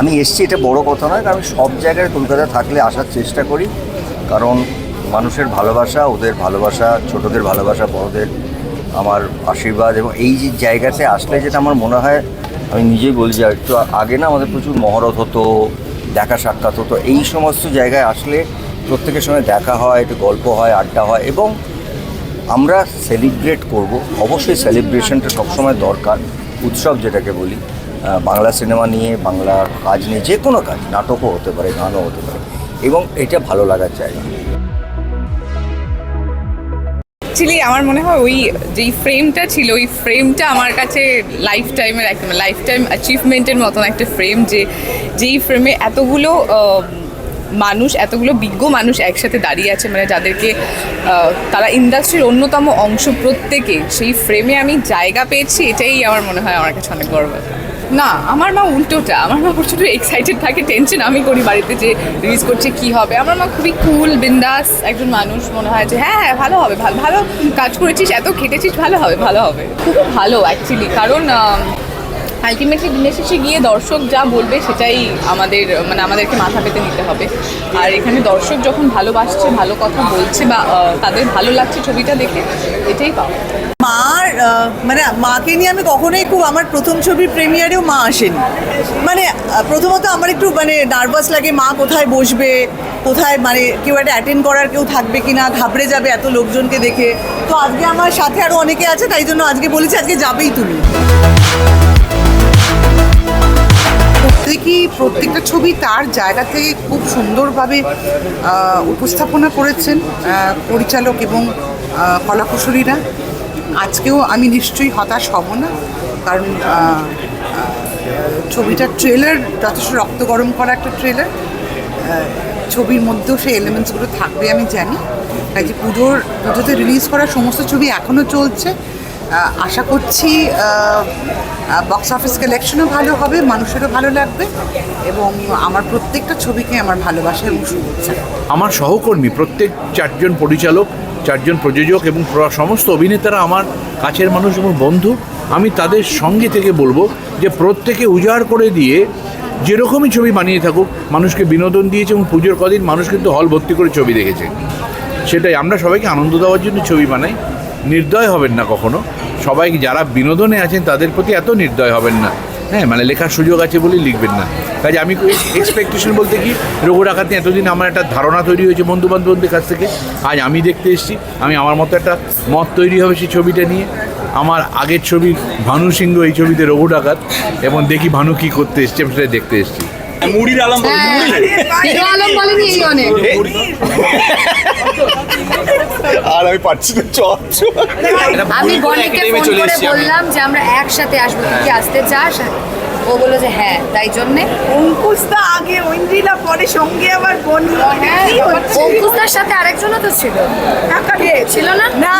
আমি এসছি, এটা বড় কথা নয়, কারণ সব জায়গায় কলকাতা থাকলে আসার চেষ্টা করি। কারণ মানুষের ভালোবাসা, ওদের ভালোবাসা, ছোটদের ভালোবাসা, বড়দের আমার আশীর্বাদ এবং এই যে জায়গাতে আসলে যেটা আমার মনে হয়, আমি নিজেই বলছি, আর একটু আগে না আমাদের প্রচুর মহরত হতো, দেখা সাক্ষাৎ হতো, এই সমস্ত জায়গায় আসলে প্রত্যেকের সঙ্গে দেখা হয়, একটু গল্প হয়, আড্ডা হয় এবং আমরা সেলিব্রেট করব। অবশ্যই সেলিব্রেশনটা সবসময় দরকার, উৎসব যেটাকে বলি। বাংলা সিনেমা নিয়ে, বাংলা কাজ নিয়ে, যে কোনো কাজ, নাটকও হতে পারে, গানও হতে পারে। এবং এটা ভালো লাগার জায়গা অ্যাকচুয়ালি আমার মনে হয় ওই যেই ফ্রেমটা ছিল, ওই ফ্রেমটা আমার কাছে লাইফ টাইমের একদম লাইফ টাইম অ্যাচিভমেন্টের মতন একটা ফ্রেম যে, যেই ফ্রেমে এতগুলো মানুষ, এতগুলো বিজ্ঞ মানুষ একসাথে দাঁড়িয়ে আছে মানে যাদেরকে তারা ইন্ডাস্ট্রির অন্যতম অংশ প্রত্যেকে, সেই ফ্রেমে আমি জায়গা পেয়েছি, এটাই আমার মনে হয় আমার কাছে অনেক গর্ব না, আমার মা উল্টোটা। আমার মা প্রচুর এক্সাইটেড থাকে টেনশন আমি করি বাড়িতে যে রিলিজ করছে, কি হবে। আমার মা খুবই কুল বিন্দাস একজন মানুষ মনে হয় যে হ্যাঁ হ্যাঁ ভালো হবে ভালো ভালো কাজ করেছিস, এত খেটেছিস, ভালো হবে ভালো হবে। খুব ভালো অ্যাকচুয়ালি কারণ আলটিমেটলি দিনের শেষে গিয়ে দর্শক যা বলবে সেটাই আমাদের মানে আমাদেরকে মাথা পেতে নিতে হবে। আর এখানে দর্শক যখন ভালোবাসছে, ভালো কথা বলছে বা তাদের ভালো লাগছে ছবিটা দেখে, এটাই পাওয়া। মার মানে মাকে নিয়ে আমি কখনোই খুব, আমার প্রথম ছবির প্রিমিয়ারেও মা আসেনি। মানে প্রথমত আমার একটু মানে নার্ভাস লাগে, মা কোথায় বসবে, কোথায় মানে কেউ একটা অ্যাটেন্ড করার কেউ থাকবে কি না ঘাবড়ে যাবে এত লোকজনকে দেখে। তো আজকে আমার সাথে আরও অনেকে আছে, তাই জন্য আজকে বলেছি, আজকে যাবেই তুমি। প্রত্যেকই প্রত্যেকটা ছবি তার জায়গা থেকে খুব সুন্দরভাবে উপস্থাপনা করেছেন পরিচালক এবং কলাকুশলীরা। আজকেও আমি নিশ্চয়ই হতাশ হব না, কারণ ছবিটার ট্রেলার যথেষ্ট রক্ত গরম করা একটা ট্রেলার ছবির মধ্যেও সেই এলিমেন্টসগুলো থাকবে আমি জানি। তাই যে পুজোর, পুজোতে রিলিজ করা সমস্ত ছবি এখনও চলছে। আশা করছি বক্স অফিস কালেকশনও ভালো হবে, মানুষেরও ভালো লাগবে, এবং আমার প্রত্যেকটা ছবিকে আমার ভালোবাসা এবং শুভেচ্ছা আমার সহকর্মী, প্রত্যেক চারজন পরিচালক, চারজন প্রযোজক এবং সমস্ত অভিনেতারা আমার কাছের মানুষ এবং বন্ধু। আমি তাদের সঙ্গে থেকে বলব যে প্রত্যেকে উজাড় করে দিয়ে যেরকমই ছবি বানিয়ে থাকুক, মানুষকে বিনোদন দিয়েছে এবং পুজোর কদিন মানুষ কিন্তু হল ভর্তি করে ছবি দেখেছে। সেটাই, আমরা সবাইকে আনন্দ দেওয়ার জন্য ছবি বানাই। নির্দয় হবেন না কখনো। সবাই যারা বিনোদনে আছেন তাদের প্রতি এত নির্দয় হবেন না। হ্যাঁ মানে লেখার সুযোগ আছে বলেই লিখবেন না। কাজে আমি এক্সপেকটেশন বলতে কি রঘু ডাকাতি এতদিন আমার একটা ধারণা তৈরি হয়েছে বন্ধু বান্ধবদের কাছ থেকে। আজ আমি দেখতে এসেছি আমি আমার মতো একটা মত তৈরি হবে সেই ছবিটা নিয়ে। আমার আগের ছবি ভানু সিংহ এই ছবিতে রঘু ডাকাত এবং দেখি ভানু কি করতে এসছে আমি সেটা দেখতে এসেছি। মুড়ির আলম বলে, আলম বলেনি এই অনেক। আর আমি পারছি না চল আমি বনিকে ফোন করে বললাম যে আমরা একসাথে আসব কি আসতে চাস? ও বলল যে হ্যাঁ তাই জন্যে। অঙ্কুশদা আগে ঐন্দ্রিলা পরে সঙ্গে আবার বনি। কি হচ্ছে? অঙ্কুশদার সাথে আরেকজনও তো ছিল। ছিল না? না।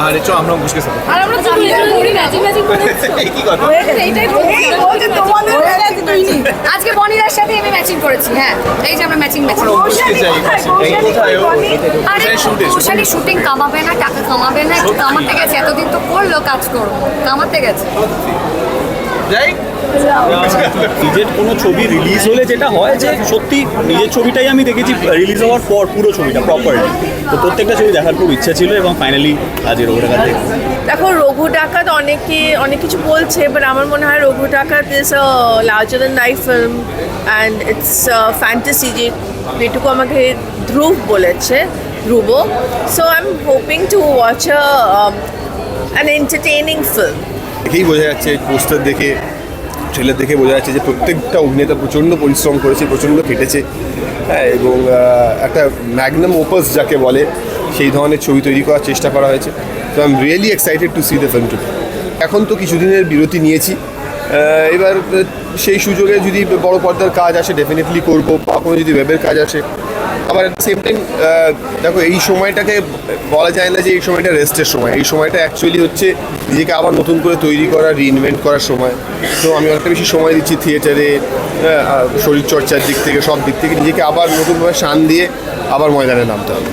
আরে চ আমরা মুশকিল সাথে আর আমরা তো দুইজন ঘুরি ম্যাচিং ম্যাচিং এই কি কথা? এইটাই এই বলছে তোমাদের আজকে বনিদার সাথে আমি ম্যাচিং করেছি হ্যাঁ। এই যে আমরা ম্যাচিং ম্যাচিং মুশকিল চাই এই কোথায় ও? আরে কোথায় শুটিং কামাবে না টাকা কামাবে না একটু কামাতে গেছে। এতদিন তো করল কাজ করব কামাতে গেছে। যাই নিজের কোনো ছবি রিলিজ হলে যেটা হয় যে সত্যি নিজের ছবিটাই আমি দেখেছি রিলিজ হওয়ার পর পুরো ছবিটা প্রপারলি তো প্রত্যেকটা ছবি দেখার খুব ইচ্ছা ছিল এবং ফাইনালি আজ রঘু ওটা দেখি দেখো রঘু ডাকাত অনেকে অনেক কিছু বলছে বাট আমার মনে হয় Raghu Dakat is a larger than life film and it's fantasy যে যেটুকু আমাকে ধ্রুব বলেছে Dhruv so I am hoping to watch an entertaining film দেখেই বোঝা যাচ্ছে, পোস্টার দেখে ট্রেলার দেখে বোঝা যাচ্ছে যে প্রত্যেকটা অভিনেতা প্রচণ্ড পরিশ্রম করেছে, প্রচণ্ড কেটেছে হ্যাঁ এবং একটা ম্যাগনাম ওপাস যাকে বলে, সেই ধরনের ছবি তৈরি করার চেষ্টা করা হয়েছে। তো I am really excited to see the film too এখন তো কিছুদিনের বিরতি নিয়েছি। এবার সেই সুযোগে যদি বড় পর্দার কাজ আসে ডেফিনেটলি করব। বা কোনো যদি ওয়েবের কাজ আসে আবার সেম টাইম দেখো, এই সময়টাকে বলা যায় না যে এই সময়টা রেস্টের সময়। এই সময়টা অ্যাকচুয়ালি হচ্ছে নিজেকে আবার নতুন করে তৈরি করা রিইনভেন্ট করার সময়। তো আমি অনেকটা বেশি সময় দিচ্ছি থিয়েটারে শরীরচর্চার দিক থেকে, সব দিক থেকে। নিজেকে আবার নতুনভাবে শান দিয়ে আবার ময়দানে নামতে হবে।